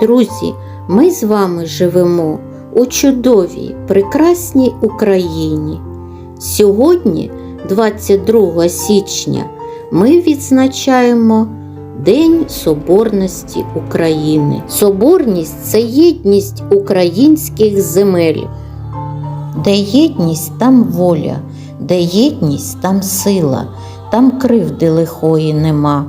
Друзі, ми з вами живемо у чудовій, прекрасній Україні. Сьогодні, 22 січня, ми відзначаємо День Соборності України. Соборність це єдність українських земель. Де єдність, там воля, де єдність, там сила, там кривди лихої нема.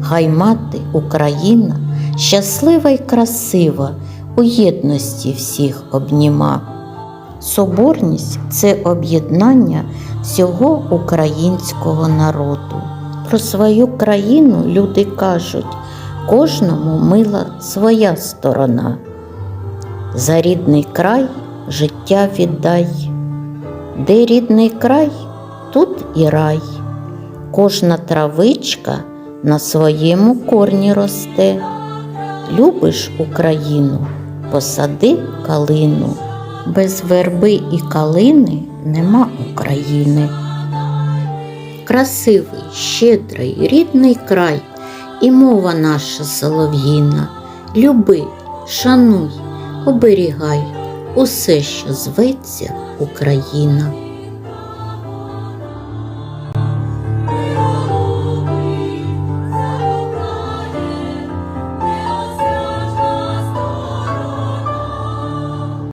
Хай мати Україна щаслива й красива, у єдності всіх обніма. Соборність це об'єднання всього українського народу. Про свою країну люди кажуть, кожному мила своя сторона. За рідний край життя віддай. Де рідний край, тут і рай. Кожна травичка на своєму корні росте. Любиш Україну, посади калину. Без верби і калини нема України. Красивий, щедрий, рідний край, і мова наша солов'їна. Люби, шануй, оберігай усе, що зветься Україна.